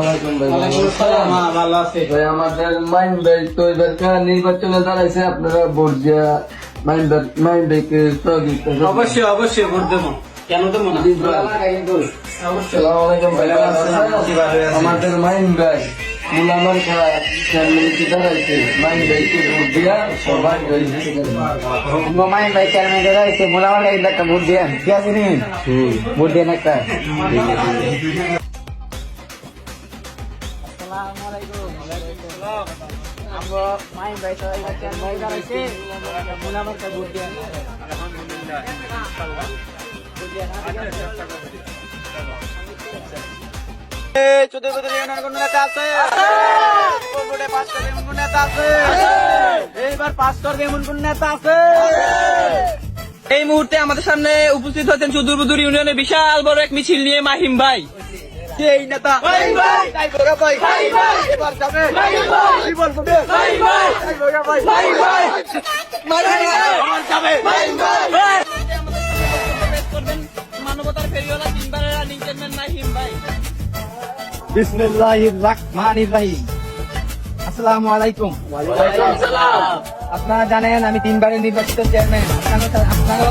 আলাইকুম ভাই ওয়ালাইকুম আসসালাম। ভালো আছি। ভাই আমাদের মাইন ভাই তো এবারকার নির্বাচনে দাঁড়াইছে আপনারা ভোট দিয়া মাইন ভাই মাইন ভাইকে সহযোগিতা করবেন। অবশ্যই অবশ্যই ভোট দেবো। কেন দেবো না? অবশ্যই। আসসালামু আলাইকুম ভাই ওয়ালাইকুম আসসালাম, জি ভালো আমাদের মাইন ভাই মুলামার খেলা ফ্যামিলিতে দাঁড়াইছে। মাইন ভাইকে ভোট দিয়া সবাই ভাই জিতে গেল। মাইন ভাই চেয়ারম্যান দাঁড়াইছে মোলামার গাড়ি একটা ভোট দেন ঠিক আছে নি ভোট দেন একটা? এইবার পাস করবে এমন কোন নেতা আছে এই মুহূর্তে আমাদের সামনে উপস্থিত হচ্ছেন সুদূরবুদুর ইউনিয়নের বিশাল বড় এক মিছিল নিয়ে মাহিম ভাই। এই নেতা? এবার যাবে। যাবে। মানবতার ফেরিওয়ালা তিনবারের রানিং ভাই। বিসমিল্লাহির রহমানির রহিম। আসসালামু আলাইকুম। আপনারা জানেন আমি তিনবারের নির্বাচিত চেয়ারম্যান আপনারা-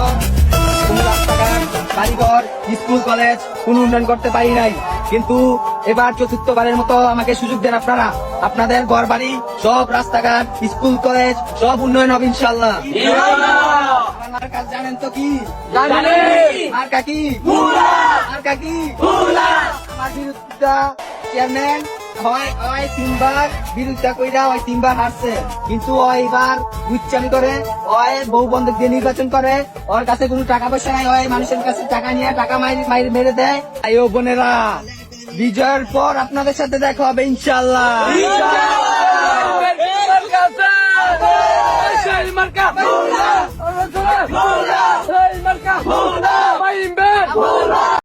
রাস্তাঘাট বাড়িঘর স্কুল কলেজ কোনো উন্নয়ন করতে পারি নাই। কিন্তু এবার চতুর্থবারের মতো আমাকে সুযোগ দেন আপনারা। আপনাদের ঘর বাড়ি সব রাস্তাঘাট স্কুল কলেজ সব উন্নয়ন হবে ইনশাল্লাহ জানেন তো কি? আর কাকি? আর কাকি? চেয়ারম্যান হয় হয় তিনবার বিরুদ্ধে কইরা তিনবার হারছে। কিন্তু ওই এবার উচ্চারণ করে ওই বহু বন্ধক দিয়ে নির্বাচন করে। ওর কাছে কোনো টাকা পয়সা নাই হয় মানুষের কাছে টাকা নিয়ে টাকা মাইরে মাইরে মেরে দেয়। বোনেরা। বিজয়ের পর আপনাদের সাথে দেখা হবে ইনশাল্লাহ মার্কা মার্কা